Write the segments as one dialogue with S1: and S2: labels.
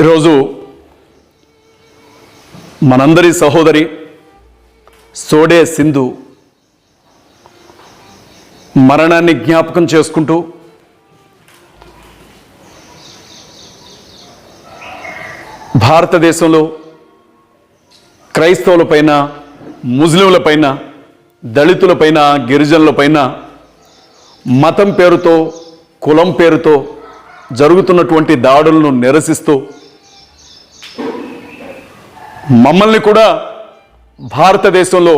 S1: ఈరోజు మనందరి సహోదరి సోడే సింధు మరణాన్ని జ్ఞాపకం చేసుకుంటూ భారతదేశంలో క్రైస్తవులపైన ముస్లింలపైన దళితులపైన గిరిజనులపైన మతం పేరుతో కులం పేరుతో జరుగుతున్నటువంటి దాడులను నిరసిస్తూ మమ్మల్ని కూడా భారతదేశంలో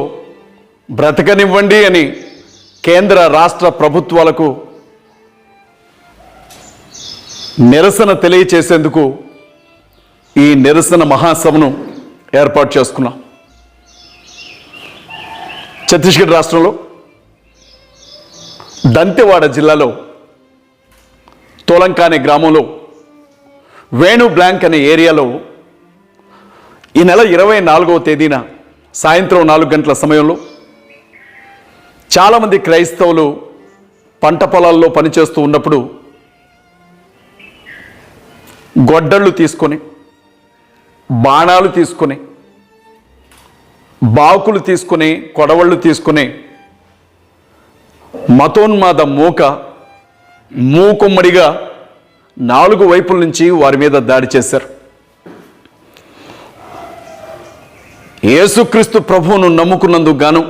S1: బ్రతకనివ్వండి అని కేంద్ర రాష్ట్ర ప్రభుత్వాలకు నిరసన తెలియచేసేందుకు ఈ నిరసన మహాసభను ఏర్పాటు చేసుకున్నాం. ఛత్తీస్గఢ్ రాష్ట్రంలో దంతెవాడ జిల్లాలో తోలంకానే గ్రామంలో వేణు బ్లాంక్ అనే ఏరియాలో ఈ నెల ఇరవై నాలుగవ తేదీన సాయంత్రం నాలుగు గంటల సమయంలో చాలామంది క్రైస్తవులు పంట పొలాల్లో పనిచేస్తూ ఉన్నప్పుడు గొడ్డళ్ళు తీసుకొని బాణాలు తీసుకొని బాకులు తీసుకొని కొడవళ్ళు తీసుకొని మతోన్మాద మూక మూకుమ్మడిగా నాలుగు వైపుల నుంచి వారి మీద దాడి చేశారు. యేసుక్రీస్తు ప్రభువును నమ్ముకున్నందుకు గాను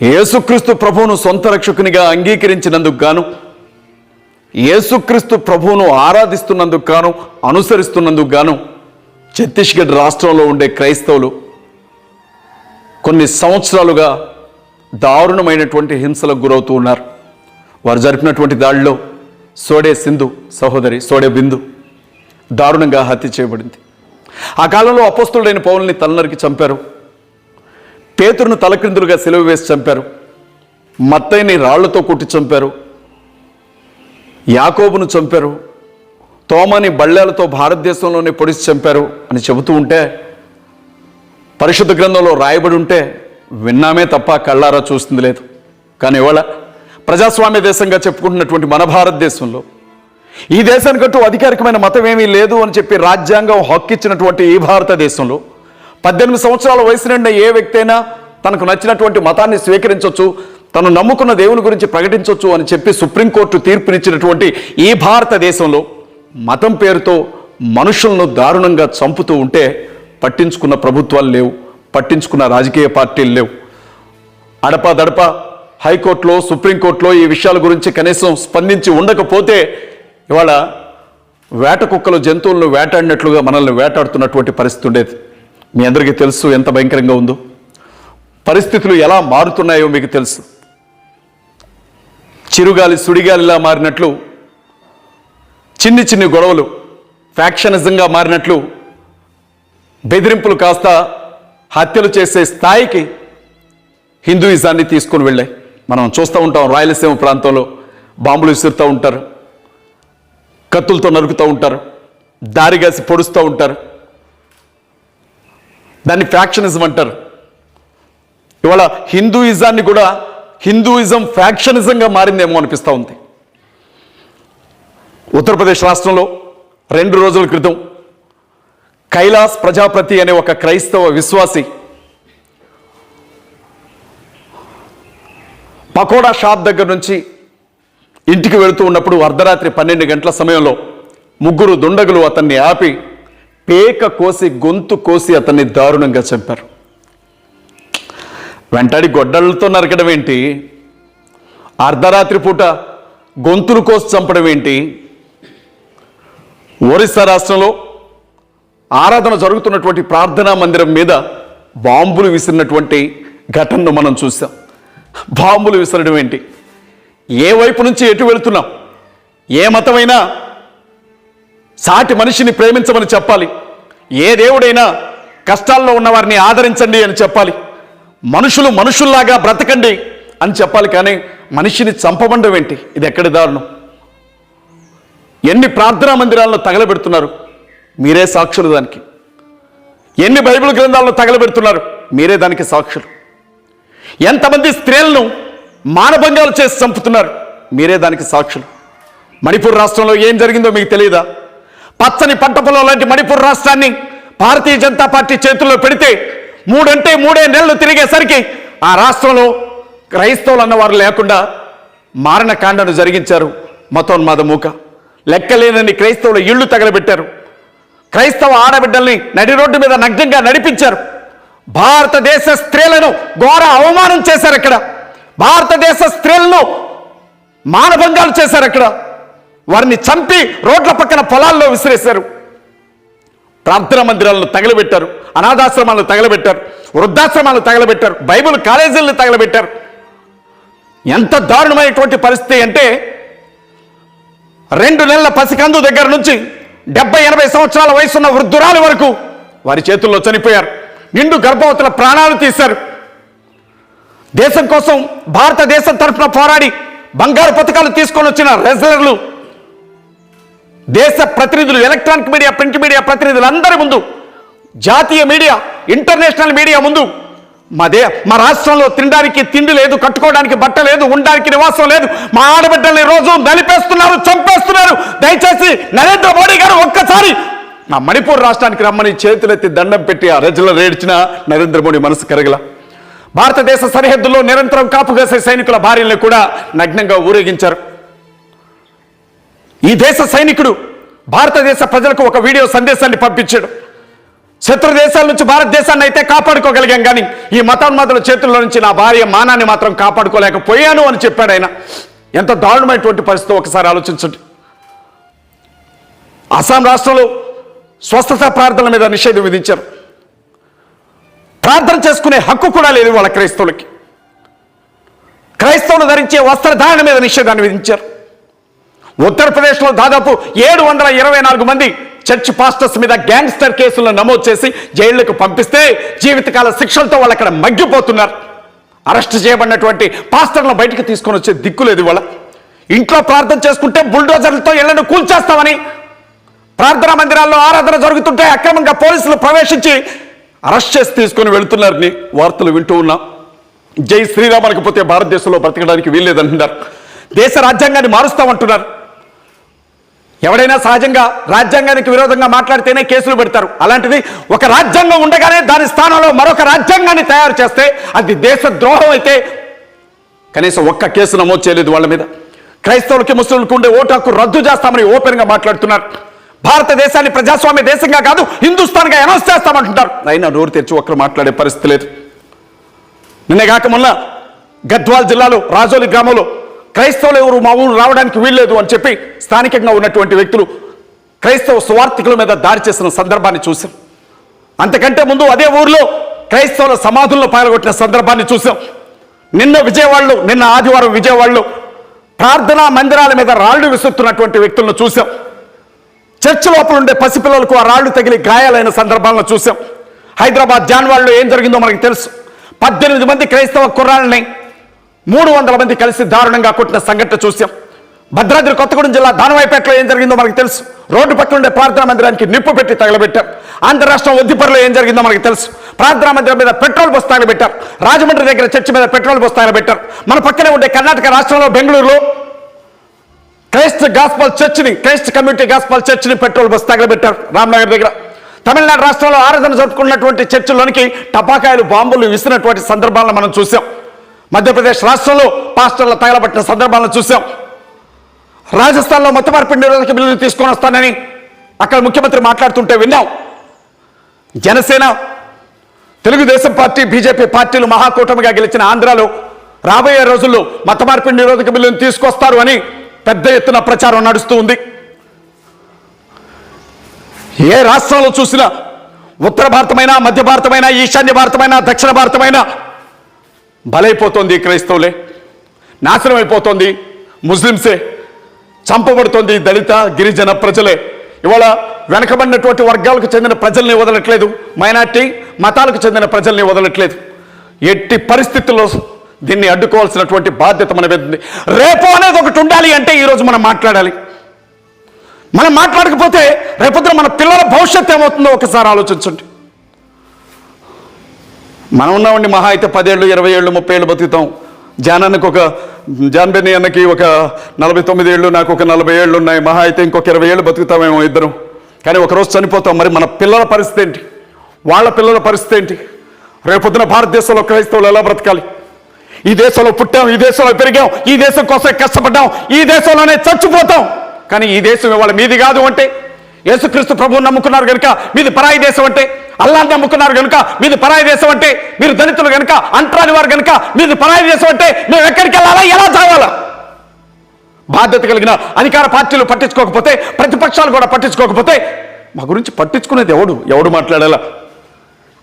S1: యేసుక్రీస్తు ప్రభువును సొంత రక్షకునిగా అంగీకరించినందుకు గాను యేసుక్రీస్తు ప్రభువును ఆరాధిస్తున్నందుకు గాను అనుసరిస్తున్నందుకు గాను ఛత్తీస్గఢ్ రాష్ట్రంలో ఉండే క్రైస్తవులు కొన్ని సంవత్సరాలుగా దారుణమైనటువంటి హింసలకు గురవుతూ ఉన్నారు. వారు జరిపినటువంటి దాడిలో సోడే సింధు సహోదరి సోడే బిందు దారుణంగా హత్య చేయబడింది. ఆ కాలంలో అపస్తుడైన పౌల్ని తలనరికి చంపారు. పేతురును తలక్రిందులుగా సెలవు వేసి చంపారు. మత్తయ్యని రాళ్ళతో కొట్టి చంపారు. యాకోబును చంపారు. తోమని బళ్ళేలతో భారతదేశంలోనే పొడిచి చంపారు అని చెబుతూ ఉంటే పరిశుద్ధ గ్రంథంలో రాయబడి ఉంటే విన్నామే తప్ప కళ్ళారా చూస్తుంది లేదు. కానీ ఇవాళ ప్రజాస్వామ్య దేశంగా చెప్పుకుంటున్నటువంటి మన భారతదేశంలో ఈ దేశానికంటూ అధికారికమైన మతం ఏమీ లేదు అని చెప్పి రాజ్యాంగం హక్కు ఇచ్చినటువంటి ఈ భారతదేశంలో. పద్దెనిమిది సంవత్సరాల వయసు నిండా ఏ వ్యక్తి అయినా తనకు నచ్చినటువంటి మతాన్ని స్వీకరించవచ్చు తను నమ్ముకున్న దేవుని గురించి ప్రకటించవచ్చు అని చెప్పి సుప్రీంకోర్టు తీర్పునిచ్చినటువంటి ఈ భారతదేశంలో మతం పేరుతో మనుషులను దారుణంగా చంపుతూ ఉంటే పట్టించుకున్న ప్రభుత్వాలు లేవు పట్టించుకున్న రాజకీయ పార్టీలు లేవు. అడపదడప హైకోర్టులో సుప్రీంకోర్టులో ఈ విషయాల గురించి కనీసం స్పందించి ఉండకపోతే ఇవాళ వేట కుక్కలు జంతువులను వేటాడినట్లుగా మనల్ని వేటాడుతున్నటువంటి పరిస్థితి ఉండేది. మీ అందరికీ తెలుసు ఎంత భయంకరంగా ఉందో. పరిస్థితులు ఎలా మారుతున్నాయో మీకు తెలుసు. చిరుగాలి సుడిగాలిలా మారినట్లు చిన్ని చిన్ని గొడవలు ఫ్యాక్షనిజంగా మారినట్లు బెదిరింపులు కాస్త హత్యలు చేసే స్థాయికి హిందూయిజాన్ని తీసుకొని వెళ్ళాయి. మనం చూస్తూ ఉంటాం రాయలసీమ ప్రాంతంలో బాంబులు విసురుతూ ఉంటారు. కత్తులతో నరుకుతూ ఉంటారు దారిగాసి పొడుస్తూ ఉంటారు. దాన్ని ఫ్యాక్షనిజం అంటారు. ఇవాళ హిందూయిజాన్ని కూడా హిందూయిజం ఫ్యాక్షనిజంగా మారిందేమో అనిపిస్తూ ఉంది. ఉత్తరప్రదేశ్ రాష్ట్రంలో రెండు రోజుల క్రితం కైలాస్ ప్రజాపతి అనే ఒక క్రైస్తవ విశ్వాసి పకోడా షాప్ దగ్గర నుంచి ఇంటికి వెళుతూ ఉన్నప్పుడు అర్ధరాత్రి పన్నెండు గంటల సమయంలో ముగ్గురు దుండగులు అతన్ని ఆపి పేక కోసి గొంతు కోసి అతన్ని దారుణంగా చంపారు. వెంటాడి గొడ్డళ్ళతో నరకడం ఏంటి? అర్ధరాత్రి పూట గొంతులు కోసి చంపడం ఏంటి? ఒరిస్సా రాష్ట్రంలో ఆరాధన జరుగుతున్నటువంటి ప్రార్థనా మందిరం మీద బాంబులు విసిరినటువంటి ఘటనను మనం చూసాం బాంబులు విసరడం ఏంటి? ఏ వైపు నుంచి ఎటు వెళుతున్నాం? ఏ మతమైనా సాటి మనిషిని ప్రేమించమని చెప్పాలి. ఏ దేవుడైనా కష్టాల్లో ఉన్నవారిని ఆదరించండి అని చెప్పాలి. మనుషులు మనుషుల్లాగా బ్రతకండి అని చెప్పాలి కానీ మనిషిని చంపబండం ఏంటి? ఇది ఎక్కడి దారుణం? ఎన్ని ప్రార్థనా మందిరాలను తగలబెడుతున్నారు? మీరే సాక్షులు దానికి. ఎన్ని బైబిల్ గ్రంథాలను తగలబెడుతున్నారు? మీరే దానికి సాక్షులు. ఎంతమంది స్త్రీలను మానభంగాలు చేసి చంపుతున్నారు. మీరే దానికి సాక్షులు. మణిపూర్ రాష్ట్రంలో ఏం జరిగిందో మీకు తెలియదా? పచ్చని పంట పొలం లాంటి మణిపూర్ రాష్ట్రాన్ని భారతీయ జనతా పార్టీ చేతుల్లో పెడితే మూడంటే మూడే నెలలు తిరిగేసరికి ఆ రాష్ట్రంలో క్రైస్తవులు అన్నవారు లేకుండా మారణకాండను జరిగించారు మతోన్మాద మూక. లెక్కలేనని క్రైస్తవుల ఇళ్ళు తగలబెట్టారు. క్రైస్తవ ఆడబిడ్డల్ని నడి రోడ్డు మీద నగ్నంగా నడిపించారు. భారతదేశ స్త్రీలను ఘోర అవమానం చేశారు అక్కడ భారతదేశ స్త్రీలను మానభంగాలు చేశారు అక్కడ. వారిని చంపి రోడ్ల పక్కన పొలాల్లో విసిరేశారు. ప్రార్థన మందిరాలను తగలబెట్టారు. అనాథాశ్రమాలను తగలబెట్టారు. వృద్ధాశ్రమాలను తగలబెట్టారు. బైబిల్ కాలేజీలను తగలబెట్టారు. ఎంత దారుణమైనటువంటి పరిస్థితి అంటే రెండు నెలల పసికందు దగ్గర నుంచి డెబ్బై ఎనభై సంవత్సరాల వయసున్న వృద్ధురాల వరకు వారి చేతుల్లో చనిపోయారు. నిండు గర్భవతుల ప్రాణాలు తీశారు. దేశం కోసం భారతదేశం తరఫున పోరాడి బంగారు పథకాలు తీసుకొని వచ్చిన రెజలర్లు దేశ ప్రతినిధులు ఎలక్ట్రానిక్ మీడియా ప్రింట్ మీడియా ప్రతినిధులు అందరి ముందు జాతీయ మీడియా ఇంటర్నేషనల్ మీడియా ముందు. మా దే మా రాష్ట్రంలో తినడానికి తిండి లేదు కట్టుకోవడానికి బట్ట లేదు ఉండడానికి నివాసం లేదు. మా ఆడబిడ్డల్ని రోజు నలిపేస్తున్నారు చంపేస్తున్నారు. దయచేసి నరేంద్ర మోడీ గారు ఒక్కసారి నా మణిపూర్ రాష్ట్రానికి రమ్మని చేతులెత్తి దండం పెట్టి ఆ రజల రేడ్చిన నరేంద్ర మోడీ మనసు కరగల? భారతదేశ సరిహద్దుల్లో నిరంతరం కాపుగాసే సైనికుల భార్యల్ని కూడా నగ్నంగా ఊరేగించారు. ఈ దేశ సైనికుడు భారతదేశ ప్రజలకు ఒక వీడియో సందేశాన్ని పంపించాడు. శత్రు దేశాల నుంచి భారతదేశాన్ని అయితే కాపాడుకోగలిగాం కానీ ఈ మతోన్మాదుల చేతుల్లో నుంచి నా భార్య మానాన్ని మాత్రం కాపాడుకోలేకపోయాను అని చెప్పాడు ఆయన. ఎంత దారుణమైనటువంటి పరిస్థితి ఒకసారి ఆలోచించండి. అస్సాం రాష్ట్రంలో స్వస్థత ప్రార్థనల మీద నిషేధం విధించారు. ప్రార్థన చేసుకునే హక్కు కూడా లేదు వాళ్ళ క్రైస్తవులకి. క్రైస్తవులు ధరించే వస్త్రధారణ మీద నిషేధాన్ని విధించారు. ఉత్తరప్రదేశ్లో దాదాపు ఏడు వందల ఇరవై నాలుగు మంది చర్చ్ పాస్టర్స్ మీద గ్యాంగ్స్టర్ కేసులను నమోదు చేసి జైళ్ళకు పంపిస్తే జీవితకాల శిక్షలతో వాళ్ళు అక్కడ మగ్గిపోతున్నారు. అరెస్ట్ చేయబడినటువంటి పాస్టర్లను బయటకు తీసుకొని వచ్చే దిక్కు లేదు వాళ్ళ ఇంట్లో ప్రార్థన చేసుకుంటే బుల్డోజర్లతో ఇళ్ళను కూల్చేస్తామని ప్రార్థనా మందిరాల్లో ఆరాధన జరుగుతుంటే అక్రమంగా పోలీసులు ప్రవేశించి అరెస్ట్ చేసి తీసుకొని వెళుతున్నారని వార్తలు వింటూ ఉన్నాం. జై శ్రీరామ్ అనకపోతే భారతదేశంలో బ్రతకడానికి వీల్లేదంటున్నారు. దేశ రాజ్యాంగాన్ని మారుస్తామంటున్నారు. ఎవడైనా సహజంగా రాజ్యాంగానికి విరోధంగా మాట్లాడితేనే కేసులు పెడతారు. అలాంటిది ఒక రాజ్యాంగం ఉండగానే దాని స్థానంలో మరొక రాజ్యాంగాన్ని తయారు చేస్తే అది దేశ ద్రోహం అయితే కనీసం ఒక్క కేసు నమోదు చేయలేదు వాళ్ళ మీద. క్రైస్తవులకి ముస్లింలకు ఉండే ఓటు హక్కు రద్దు చేస్తామని ఓపెన్గా మాట్లాడుతున్నారు. భారతదేశాన్ని ప్రజాస్వామ్య దేశంగా కాదు హిందుస్థాన్గా అనౌన్స్ చేస్తామంటుంటారు. అయినా నోరు తెరిచి ఒక్కరు మాట్లాడే పరిస్థితి లేదు. నిన్న కాక మొన్న గద్వాల్ జిల్లాలో రాజోలి గ్రామంలో క్రైస్తవులు ఎవరు మా ఊరు రావడానికి వీల్లేదు అని చెప్పి స్థానికంగా ఉన్నటువంటి వ్యక్తులు క్రైస్తవ సువార్థికుల మీద దాడి చేసిన సందర్భాన్ని చూసాం అంతకంటే ముందు అదే ఊర్లో క్రైస్తవుల సమాధుల్లో పాల్గొట్టిన సందర్భాన్ని చూసాం నిన్న విజయవాడలో నిన్న ఆదివారం విజయవాడలో ప్రార్థనా మందిరాల మీద రాళ్ళు విసురుతున్నటువంటి వ్యక్తులను చూసాం చర్చ్ లోపల ఉండే పసిపిల్లలకు ఆ రాళ్ళు తగిలి గాయాలైన సందర్భాలను చూసాం. హైదరాబాద్ జాన్వాడలో ఏం జరిగిందో మనకు తెలుసు. పద్దెనిమిది మంది క్రైస్తవ కుర్రాళ్ళని మూడు వందల మంది కలిసి దారుణంగా కొట్టిన సంఘటన చూసాం. భద్రాద్రి కొత్తగూడెం జిల్లా దానవాయిపేటలో ఏం జరిగిందో మనకు తెలుసు. రోడ్డు పక్కన ఉండే ప్రార్థనా మందిరానికి నిప్పు పెట్టి తగలబెట్టారు ఆంధ్ర రాష్ట్రం ఒద్దిపరలో ఏం జరిగిందో మనకు తెలుసు. ప్రార్థనా మందిరం మీద పెట్రోల్ బస్ తగలబెట్టారు రాజమండ్రి దగ్గర చర్చి మీద పెట్రోల్ బస్ తగలబెట్టారు మన పక్కనే ఉండే కర్ణాటక రాష్ట్రంలో బెంగళూరులో క్రైస్త గాస్పల్ చర్చిని క్రైస్త కమ్యూనిటీ గాస్పల్ చర్చిని పెట్రోల్ బస్ తగలబెట్టారు రామ్నగర్ దగ్గర. తమిళనాడు రాష్ట్రంలో ఆరాధన జరుపుకున్నటువంటి చర్చిలోనికి టపాకాయలు బాంబులు విసిరినటువంటి సందర్భాలను మనం చూసాం మధ్యప్రదేశ్ రాష్ట్రంలో పాస్టర్ల తగలబట్టిన సందర్భాలను చూసాం రాజస్థాన్లో మతమార్పిడి నిరోధక బిల్లును తీసుకొని వస్తానని అక్కడ ముఖ్యమంత్రి మాట్లాడుతుంటే విన్నాం. జనసేన తెలుగుదేశం పార్టీ బీజేపీ పార్టీలు మహాకూటమిగా గెలిచిన ఆంధ్రాలో రాబోయే రోజుల్లో మతమార్పిడి నిరోధక బిల్లును తీసుకొస్తారు అని పెద్ద ఎత్తున ప్రచారం నడుస్తూ ఉంది. ఏ రాష్ట్రంలో చూసినా ఉత్తర భారతమైనా మధ్య భారతమైనా ఈశాన్య భారతమైనా దక్షిణ భారతమైనా బలైపోతుంది క్రైస్తవులే. నాశనం అయిపోతుంది ముస్లింసే చంపబడుతోంది దళిత గిరిజన ప్రజలే. ఇవాళ వెనకబడినటువంటి వర్గాలకు చెందిన ప్రజల్ని వదలట్లేదు. మైనార్టీ మతాలకు చెందిన ప్రజల్ని వదలట్లేదు. ఎట్టి పరిస్థితుల్లో దీన్ని అడ్డుకోవాల్సినటువంటి బాధ్యత మన మీద ఉంది. రేపు అనేది ఒకటి ఉండాలి అంటే ఈరోజు మనం మాట్లాడాలి. మనం మాట్లాడకపోతే రేపొద్దున మన పిల్లల భవిష్యత్తు ఏమవుతుందో ఒకసారి ఆలోచించండి. మనం ఉన్నామండి మహా అయితే పదేళ్ళు ఇరవై ఏళ్ళు ముప్పై ఏళ్ళు బతుకుతాం. జానానికి ఒక జాన్ అన్నకి ఒక నలభై తొమ్మిది ఏళ్ళు నాకు ఒక నలభై ఏళ్ళు ఉన్నాయి. మహా అయితే ఇంకొక ఇరవై ఏళ్ళు బతుకుతామేమో ఇద్దరం. కానీ ఒకరోజు చనిపోతాం. మరి మన పిల్లల పరిస్థితి ఏంటి? వాళ్ళ పిల్లల పరిస్థితి ఏంటి? రేపొద్దున భారతదేశంలో క్రైస్తవులు ఎలా బ్రతకాలి? ఈ దేశంలో పుట్టాం ఈ దేశంలో పెరిగాం ఈ దేశం కోసం కష్టపడ్డాం ఈ దేశంలోనే చచ్చిపోతాం. కానీ ఈ దేశం ఇవాళ మీది కాదు అంటే యేసుక్రీస్తు ప్రభువు నమ్ముకున్నారు కనుక మీది పరాయి దేశం అంటే అల్లాన్ని నమ్ముకున్నారు కనుక మీది పరాయి దేశం అంటే మీరు దళితులు కనుక అంటరాని వారు కనుక మీది పరాయి దేశం అంటే మేము ఎక్కడికి వెళ్ళాలా ఎలా చావాలా బాధ్యత కలిగిన అధికార పార్టీలు పట్టించుకోకపోతే ప్రతిపక్షాలు కూడా పట్టించుకోకపోతే మా గురించి పట్టించుకునేది ఎవడు? ఎవడు మాట్లాడాలా?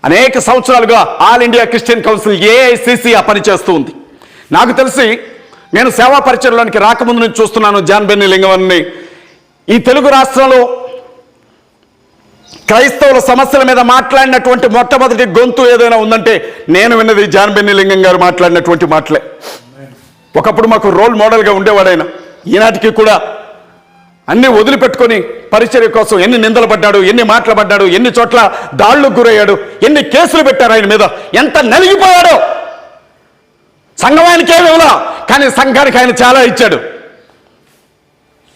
S1: అనేక సంవత్సరాలుగా All India Christian Council AICC ఆ పని చేస్తూ ఉంది. నాకు తెలిసి నేను సేవా పరిచయంలోనికి రాకముందు నుంచి చూస్తున్నాను జాన్ బెన్ని లింగవన్ని ఈ తెలుగు రాష్ట్రంలో క్రైస్తవుల సమస్యల మీద మాట్లాడినటువంటి మొట్టమొదటి గొంతు ఏదైనా ఉందంటే నేను విన్నది జాన్ బెన్ని లింగం గారు మాట్లాడినటువంటి మాటలే. ఒకప్పుడు మాకు రోల్ మోడల్గా ఉండేవాడైన. ఈనాటికి కూడా అన్ని వదిలిపెట్టుకొని పరిచర్య కోసం ఎన్ని నిందలు పడ్డాడు ఎన్ని మాటలు పడ్డాడు ఎన్ని చోట్ల దాళ్ళకు గురయ్యాడు ఎన్ని కేసులు పెట్టారు ఆయన మీద ఎంత నలిగిపోయాడో. సంఘం ఆయనకి ఏమి ఇవ్వలా కానీ సంఘానికి ఆయన చాలా ఇచ్చాడు.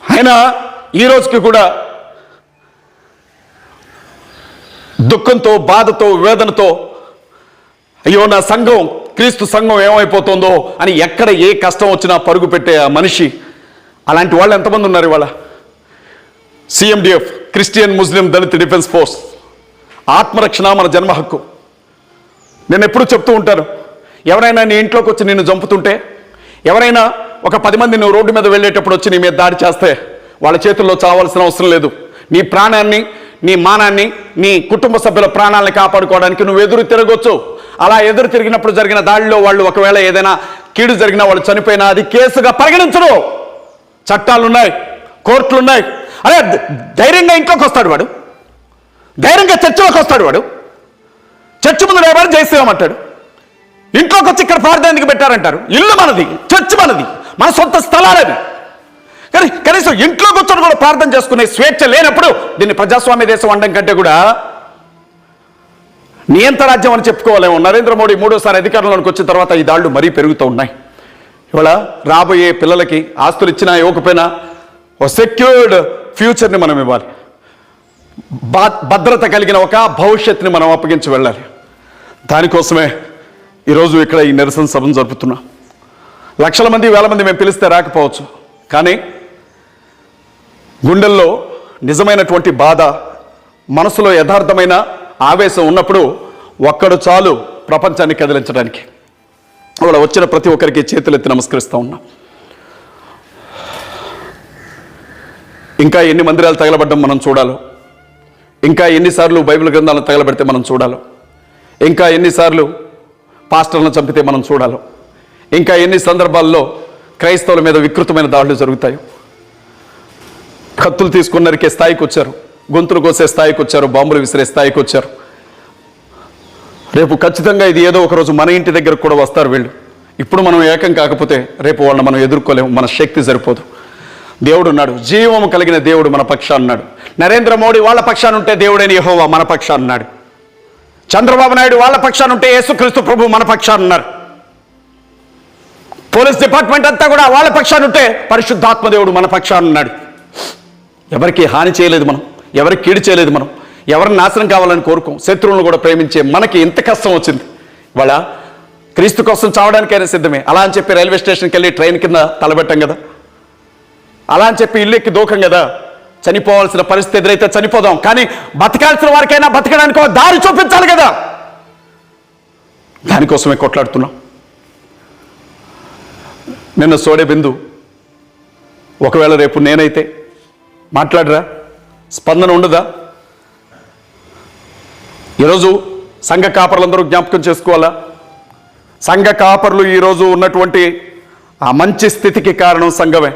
S1: ఆయన ఈ రోజుకి కూడా దుఃఖంతో బాధతో వేదనతో అయ్యో నా సంఘం క్రీస్తు సంఘం ఏమైపోతుందో అని ఎక్కడ ఏ కష్టం వచ్చినా పరుగు పెట్టే ఆ మనిషి అలాంటి వాళ్ళు ఎంతమంది ఉన్నారు ఇవాళ? CMDF Christian Muslim Dalit defence force ఆత్మరక్షణ మన జన్మ హక్కు. నేను ఎప్పుడు చెప్తూ ఉంటాను ఎవరైనా నీ ఇంట్లోకి వచ్చి నిన్ను చంపుతుంటే ఎవరైనా ఒక పది మంది నువ్వు రోడ్డు మీద వెళ్ళేటప్పుడు వచ్చి నీ మీద దాడి చేస్తే వాళ్ళ చేతుల్లో చావాల్సిన అవసరం లేదు. నీ ప్రాణాన్ని నీ మానాన్ని నీ కుటుంబ సభ్యుల ప్రాణాలను కాపాడుకోవడానికి నువ్వు ఎదురు తిరగొచ్చు. అలా ఎదురు తిరిగినప్పుడు జరిగిన దాడిలో వాళ్ళు ఒకవేళ ఏదైనా కీడు జరిగినా వాళ్ళు చనిపోయినా అది కేసుగా పరిగణించరు. చట్టాలున్నాయి కోర్టులున్నాయి అదే ధైర్యంగా ఇంట్లోకి వస్తాడు వాడు. ధైర్యంగా చర్చలోకి వస్తాడు వాడు. చర్చి ముందు లేవాడు జయశ్రీరామ్ ఇంట్లోకి వచ్చి ఇక్కడ ప్రార్థన ఎందుకు పెట్టారంటారు? ఇల్లు మనది చర్చి మనది మన సొంత స్థలాలవి కానీ కనీసం ఇంట్లో కూర్చొని కూడా ప్రార్థన చేసుకునే స్వేచ్ఛ లేనప్పుడు దీన్ని ప్రజాస్వామ్య దేశం అనడం కంటే కూడా నియంత రాజ్యం అని చెప్పుకోవాలేమో. నరేంద్ర మోడీ మూడోసారి అధికారంలోకి వచ్చిన తర్వాత ఈ దాళ్ళు మరీ పెరుగుతూ ఉన్నాయి. ఇవాళ రాబోయే పిల్లలకి ఆస్తులు ఇచ్చినా ఇవ్వకపోయినా ఓ సెక్యూర్డ్ ఫ్యూచర్ని మనం ఇవ్వాలి. బా భద్రత కలిగిన ఒక భవిష్యత్తుని మనం అప్పగించి వెళ్ళాలి. దానికోసమే ఈరోజు ఇక్కడ ఈ నిరసన సభను జరుపుతున్నాం. లక్షల మంది వేల మంది మేము పిలిస్తే రాకపోవచ్చు. కానీ గుండెల్లో నిజమైనటువంటి బాధ మనసులో యథార్థమైన ఆవేశం ఉన్నప్పుడు ఒక్కడు చాలు ప్రపంచాన్ని కదిలించడానికి. అక్కడ వచ్చిన ప్రతి ఒక్కరికి చేతులెత్తి నమస్కరిస్తూ ఉన్నాం. ఇంకా ఎన్ని మందిరాలు తగలబడ్డం మనం చూడాలో? ఇంకా ఎన్నిసార్లు బైబిల్ గ్రంథాలను తగలబెడితే మనం చూడాలో? ఇంకా ఎన్నిసార్లు పాస్టర్లను చంపితే మనం చూడాలో? ఇంకా ఎన్ని సందర్భాల్లో క్రైస్తవుల మీద వికృతమైన దాడులు జరుగుతాయో? కత్తులు తీసుకున్నరికే స్థాయికి వచ్చారు. గొంతులు కోసే స్థాయికి వచ్చారు. బాంబులు విసిరే స్థాయికి వచ్చారు. రేపు ఖచ్చితంగా ఇది ఏదో ఒకరోజు మన ఇంటి దగ్గరకు కూడా వస్తారు వీళ్ళు. ఇప్పుడు మనం ఏకం కాకపోతే రేపు వాళ్ళని మనం ఎదుర్కోలేము. మన శక్తి సరిపోదు. దేవుడు ఉన్నాడు జీవము కలిగిన దేవుడు మన పక్షాన ఉన్నాడు నరేంద్ర మోడీ వాళ్ళ పక్షాన ఉంటే దేవుడైన యహోవా మన పక్షాన ఉన్నాడు చంద్రబాబు నాయుడు వాళ్ళ పక్షాన ఉంటే యేసుక్రీస్తు ప్రభు మన పక్షాన ఉన్నారు పోలీస్ డిపార్ట్మెంట్ అంతా కూడా వాళ్ళ పక్షాన ఉంటే పరిశుద్ధాత్మ దేవుడు మన పక్షాన ఉన్నాడు ఎవరికి హాని చేయలేదు మనం ఎవరికి కీడు చేయలేదు మనం ఎవరిని నాశనం కావాలని కోరుకోం శత్రువులను కూడా ప్రేమించే మనకి ఎంత కష్టం వచ్చింది. వాళ్ళ క్రీస్తు కోసం చావడానికైనా సిద్ధమే. అలా అని చెప్పి రైల్వే స్టేషన్కి వెళ్ళి ట్రైన్ కింద తలబెట్టాం కదా. అలా అని చెప్పి ఇల్లు ఎక్కి దూకం కదా. చనిపోవాల్సిన పరిస్థితి ఎదురైతే చనిపోదాం. కానీ బతకాల్సిన వారికైనా బతకడానికి ఒక దారి చూపించాలి కదా. దానికోసమే కొట్లాడుతున్నాం. నిన్న సోడే బిందు ఒకవేళ రేపు నేనైతే మాట్లాడరా? స్పందన ఉండదా? ఈరోజు సంఘ కాపర్లందరూ జ్ఞాపకం చేసుకోవాలా? సంఘ కాపర్లు ఈరోజు ఉన్నటువంటి ఆ మంచి స్థితికి కారణం సంఘమే.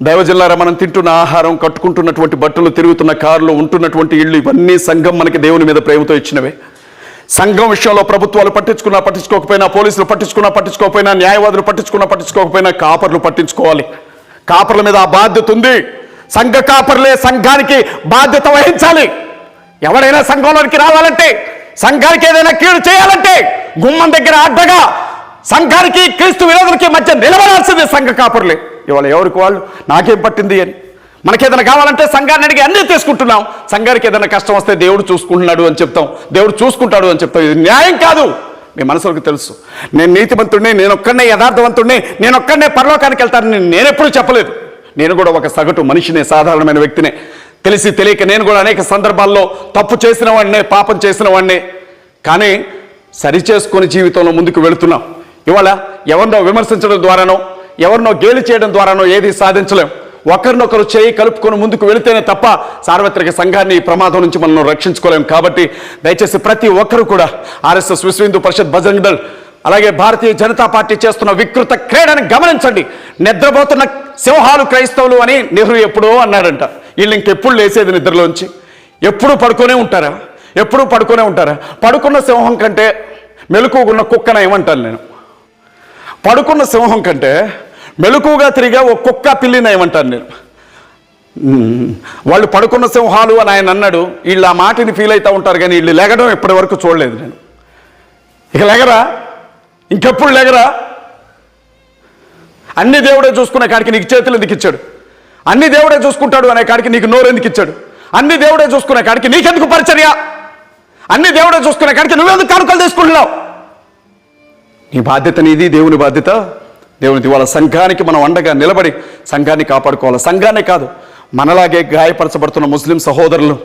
S1: దైవజిల్లారా మనం తింటున్న ఆహారం కట్టుకుంటున్నటువంటి బట్టలు తిరుగుతున్న కార్లు ఉంటున్నటువంటి ఇళ్ళు ఇవన్నీ సంఘం మనకి దేవుని మీద ప్రేమతో ఇచ్చినవే. సంఘం విషయంలో ప్రభుత్వాలు పట్టించుకున్నా పట్టించుకోకపోయినా పోలీసులు పట్టించుకున్నా పట్టించుకోకపోయినా న్యాయవాదులు పట్టించుకున్నా పట్టించుకోకపోయినా కాపర్లు పట్టించుకోవాలి. కాపర్ల మీద ఆ బాధ్యత ఉంది. సంఘ కాపర్లే సంఘానికి బాధ్యత వహించాలి. ఎవడైనా సంఘంలోనికి రావాలంటే సంఘానికి ఏదైనా కీడు చేయాలంటే గుమ్మం దగ్గర అడ్డగా సంఘానికి క్రీస్తు విరోధులకి మధ్య నిలబడాల్సింది సంఘ కాపర్లే. ఇవాళ ఎవరికి వాళ్ళు? నాకేం పట్టింది అని. మనకేదైనా కావాలంటే సంఘాన్ని అడిగి అన్నీ తీసుకుంటున్నాం. సంఘానికి ఏదైనా కష్టం వస్తే దేవుడు చూసుకుంటున్నాడు అని చెప్తాం. దేవుడు చూసుకుంటాడు అని చెప్తాం. ఇది న్యాయం కాదు. మీ మనసులకు తెలుసు. నేను నీతిమంతుడిని నేను ఒక్కడనే యథార్థవంతుడిని నేను ఒక్కడనే పరలోకానికి వెళ్తానని నేను ఎప్పుడూ చెప్పలేదు. నేను కూడా ఒక సగటు మనిషినే సాధారణమైన వ్యక్తినే. తెలిసి తెలియక నేను కూడా అనేక సందర్భాల్లో తప్పు చేసిన వాడినే పాపం చేసిన వాడినే. కానీ సరి చేసుకొని జీవితంలో ముందుకు వెళుతున్నాం. ఇవాళ ఎవరినో విమర్శించడం ద్వారానో ఎవరినో గేలి చేయడం ద్వారానో ఏది సాధించలేం. ఒకరినొకరు చేయి కలుపుకొని ముందుకు వెళితేనే తప్ప సార్వత్రిక సంఘాన్ని ఈ ప్రమాదం నుంచి మనం రక్షించుకోలేం కాబట్టి దయచేసి ప్రతి ఒక్కరు కూడా ఆర్ఎస్ఎస్ విశ్వహిందూ పరిషత్ బజరంగ్ దళ్ అలాగే భారతీయ జనతా పార్టీ చేస్తున్న వికృత క్రీడని గమనించండి. నిద్రపోతున్న సింహాలు క్రైస్తవులు అని నెహ్రూ ఎప్పుడో అన్నాడంట. వీళ్ళు ఇంకెప్పుడు లేసేది నిద్రలోంచి? ఎప్పుడు పడుకొనే ఉంటారా? ఎప్పుడు పడుకొనే ఉంటారా? పడుకున్న సింహం కంటే మెలకుగున్న కుక్కన ఏమంటాను నేను. పడుకున్న సింహం కంటే మెలకుగా తిరిగే ఒక కుక్క పిల్లిన ఏమంటాను నేను. వాళ్ళు పడుకున్న సింహాలు అని ఆయన అన్నాడు. వీళ్ళు ఆ మాటని ఫీల్ అవుతూ ఉంటారు కానీ వీళ్ళు లెగడం ఇప్పటి వరకు చూడలేదు నేను. ఇక లెగరా? ఇంకెప్పుడు లెగరా? అన్ని దేవుడే చూసుకునే కాడికి నీకు చేతులు ఎందుకు ఇచ్చాడు? అన్ని దేవుడే చూసుకుంటాడు అనే కాడికి నీకు నోరు ఎందుకు ఇచ్చాడు? అన్ని దేవుడే చూసుకునే కాడికి నీకెందుకు పరిచర్య? అన్ని దేవుడే చూసుకునే కాడికి నువ్వెందుకు కానుకలు తీసుకుంటున్నావు? నీ బాధ్యత నీది దేవుని బాధ్యత? దేవుని ఇవాళ సంఘానికి మనం అండగా నిలబడి సంఘాన్ని కాపాడుకోవాలి. సంఘాన్ని కాదు మనలాగే గాయపరచబడుతున్న ముస్లిం సహోదరులు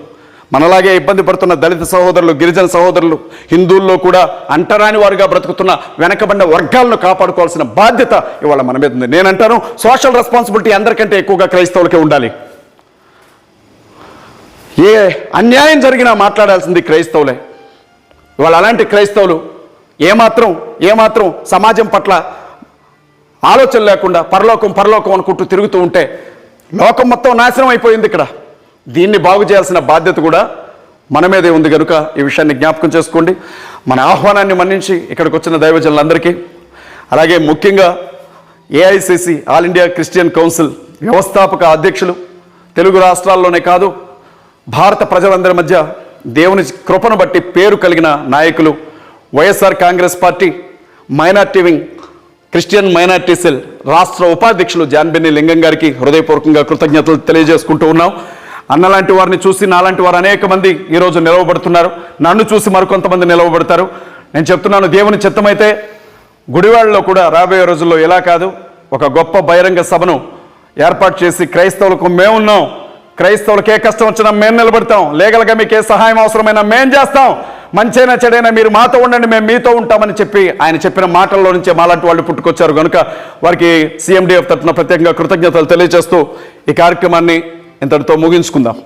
S1: మనలాగే ఇబ్బంది పడుతున్న దళిత సహోదరులు గిరిజన సహోదరులు హిందువుల్లో కూడా అంటరాని వారుగా బ్రతుకుతున్న వెనకబడిన వర్గాలను కాపాడుకోవాల్సిన బాధ్యత ఇవాళ మన మీద ఉంది. నేనంటాను సోషల్ రెస్పాన్సిబిలిటీ అందరికంటే ఎక్కువగా క్రైస్తవులకే ఉండాలి. ఏ అన్యాయం జరిగినా మాట్లాడాల్సింది క్రైస్తవులే. ఇవాళ అలాంటి క్రైస్తవులు ఏమాత్రం ఏమాత్రం సమాజం పట్ల ఆలోచన లేకుండా పరలోకం పరలోకం అనుకుంటూ తిరుగుతూ ఉంటే లోకం మొత్తం నాశనం అయిపోయింది ఇక్కడ. దీన్ని బాగు చేయాల్సిన బాధ్యత కూడా మన మీదే ఉంది కనుక ఈ విషయాన్ని జ్ఞాపకం చేసుకోండి. మన ఆహ్వానాన్ని మన్నించి ఇక్కడికి వచ్చిన దైవజనులందరికీ అలాగే ముఖ్యంగా AICC All India Christian Council వ్యవస్థాపక అధ్యక్షులు తెలుగు రాష్ట్రాల్లోనే కాదు భారత ప్రజలందరి మధ్య దేవుని కృపను బట్టి పేరు కలిగిన నాయకులు YSR Congress party minority wing Christian minority cell రాష్ట్ర ఉపాధ్యక్షులు జాన్బెన్ని లింగం గారికి హృదయపూర్వకంగా కృతజ్ఞతలు తెలియజేసుకుంటూ ఉన్నాం. అన్నలాంటి వారిని చూసి నాలాంటి వారు అనేక మంది ఈరోజు నిలవబడుతున్నారు. నన్ను చూసి మరికొంతమంది నిలవబడతారు. నేను చెప్తున్నాను దేవుని చిత్తమైతే గుడివాళ్ళలో కూడా రాబోయే రోజుల్లో ఎలా కాదు. ఒక గొప్ప బహిరంగ సభను ఏర్పాటు చేసి క్రైస్తవులకు మేమున్నాం క్రైస్తవులకు ఏ కష్టం వచ్చినా మేము నిలబడతాం. లీగల్గా మీకు ఏ సహాయం అవసరమైనా మేం చేస్తాం. మంచైనా చెడైనా మీరు మాతో ఉండండి మేము మీతో ఉంటామని చెప్పి ఆయన చెప్పిన మాటల్లో నుంచే మాలాంటి వాళ్ళు పుట్టుకొచ్చారు. కనుక వారికి సీఎండీఎఫ్ తరఫున ప్రత్యేకంగా కృతజ్ఞతలు తెలియజేస్తూ ఈ కార్యక్రమాన్ని ఇంతటితో ముగించుకుందాం.